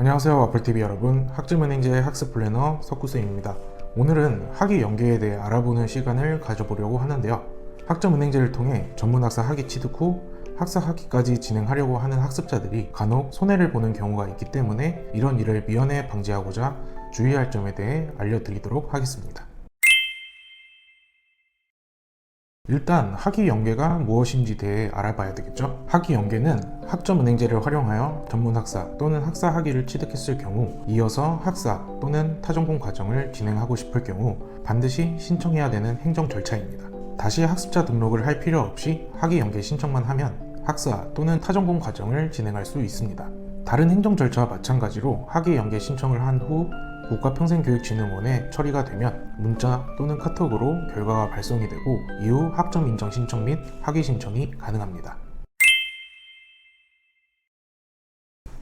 안녕하세요 와플TV 여러분. 학점은행제 학습 플래너 석구쌤입니다. 오늘은 학위 연계에 대해 알아보는 시간을 가져보려고 하는데요. 학점은행제를 통해 전문학사 학위 취득 후 학사 학위까지 진행하려고 하는 학습자들이 간혹 손해를 보는 경우가 있기 때문에 이런 일을 미연에 방지하고자 주의할 점에 대해 알려드리도록 하겠습니다 일단 학위 연계가 무엇인지 대해 알아봐야 되겠죠. 학위 연계는 학점 은행제를 활용하여 전문 학사 또는 학사 학위를 취득했을 경우 이어서 학사 또는 타전공 과정을 진행하고 싶을 경우 반드시 신청해야 되는 행정 절차입니다. 다시 학습자 등록을 할 필요 없이 학위 연계 신청만 하면 학사 또는 타전공 과정을 진행할 수 있습니다. 다른 행정 절차와 마찬가지로 학위 연계 신청을 한 후 국가평생교육진흥원에 처리가 되면 문자 또는 카톡으로 결과가 발송이 되고 이후 학점 인정 신청 및 학위 신청이 가능합니다.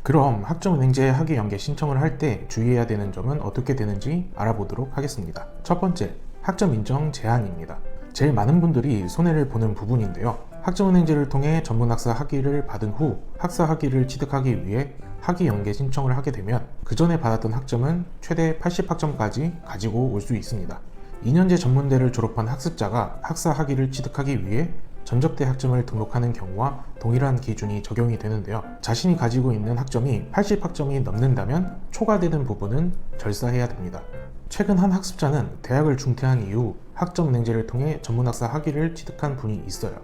그럼 학점은행제 학위 연계 신청을 할 때 주의해야 되는 점은 어떻게 되는지 알아보도록 하겠습니다. 첫 번째, 학점 인정 제한입니다. 제일 많은 분들이 손해를 보는 부분인데요. 학점은행제를 통해 전문학사 학위를 받은 후 학사 학위를 취득하기 위해 학위 연계 신청을 하게 되면 그 전에 받았던 학점은 최대 80학점까지 가지고 올 수 있습니다. 2년제 전문대를 졸업한 학습자가 학사 학위를 취득하기 위해 전적대 학점을 등록하는 경우와 동일한 기준이 적용이 되는데요. 자신이 가지고 있는 학점이 80학점이 넘는다면 초과되는 부분은 절사해야 됩니다. 최근 한 학습자는 대학을 중퇴한 이후 학점은행제를 통해 전문학사 학위를 취득한 분이 있어요.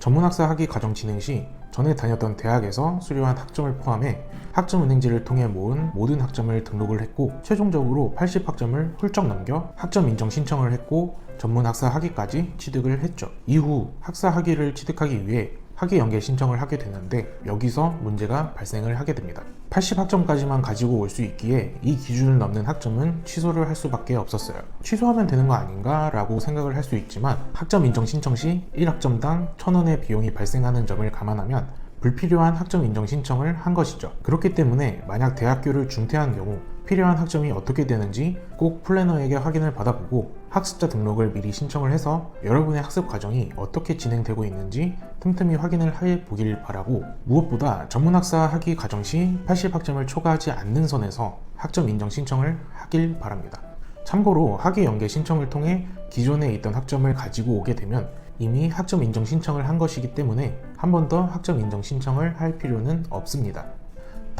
전문학사 학위 과정 진행 시 전에 다녔던 대학에서 수료한 학점을 포함해 학점 은행제를 통해 모은 모든 학점을 등록을 했고 최종적으로 80학점을 훌쩍 넘겨 학점 인정 신청을 했고 전문 학사 학위까지 취득을 했죠. 이후 학사 학위를 취득하기 위해 학위 연계 신청을 하게 되는데 여기서 문제가 발생을 하게 됩니다. 80학점까지만 가지고 올 수 있기에 이 기준을 넘는 학점은 취소를 할 수밖에 없었어요. 취소하면 되는 거 아닌가 라고 생각을 할 수 있지만 학점 인정 신청 시 1학점당 1000원의 비용이 발생하는 점을 감안하면 불필요한 학점 인정 신청을 한 것이죠. 그렇기 때문에 만약 대학교를 중퇴한 경우 필요한 학점이 어떻게 되는지 꼭 플래너에게 확인을 받아보고 학습자 등록을 미리 신청을 해서 여러분의 학습 과정이 어떻게 진행되고 있는지 틈틈이 확인을 해 보길 바라고 무엇보다 전문학사 학위 과정 시 80학점을 초과하지 않는 선에서 학점 인정 신청을 하길 바랍니다. 참고로 학위 연계 신청을 통해 기존에 있던 학점을 가지고 오게 되면 이미 학점 인정 신청을 한 것이기 때문에 한 번 더 학점 인정 신청을 할 필요는 없습니다.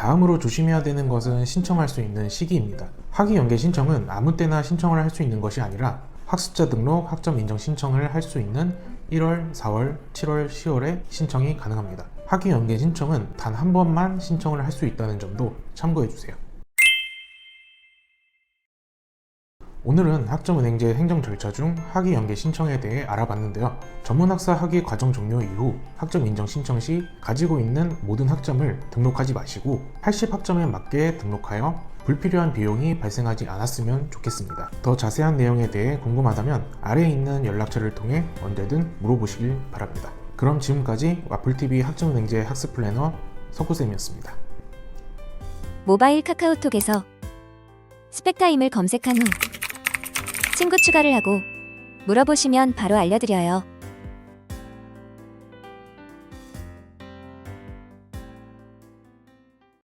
다음으로 조심해야 되는 것은 신청할 수 있는 시기입니다. 학위 연계 신청은 아무 때나 신청을 할 수 있는 것이 아니라 학습자 등록 학점 인정 신청을 할 수 있는 1월, 4월, 7월, 10월에 신청이 가능합니다. 학위 연계 신청은 단 한 번만 신청을 할 수 있다는 점도 참고해 주세요. 오늘은 학점은행제 행정 절차 중 학위 연계 신청에 대해 알아봤는데요. 전문학사 학위 과정 종료 이후 학점 인정 신청 시 가지고 있는 모든 학점을 등록하지 마시고 80학점에 맞게 등록하여 불필요한 비용이 발생하지 않았으면 좋겠습니다. 더 자세한 내용에 대해 궁금하다면 아래에 있는 연락처를 통해 언제든 물어보시길 바랍니다. 그럼 지금까지 와플TV 학점은행제 학습 플래너 석구쌤이었습니다. 모바일 카카오톡에서 스펙타임을 검색한 후 친구 추가를 하고 물어보시면 바로 알려드려요.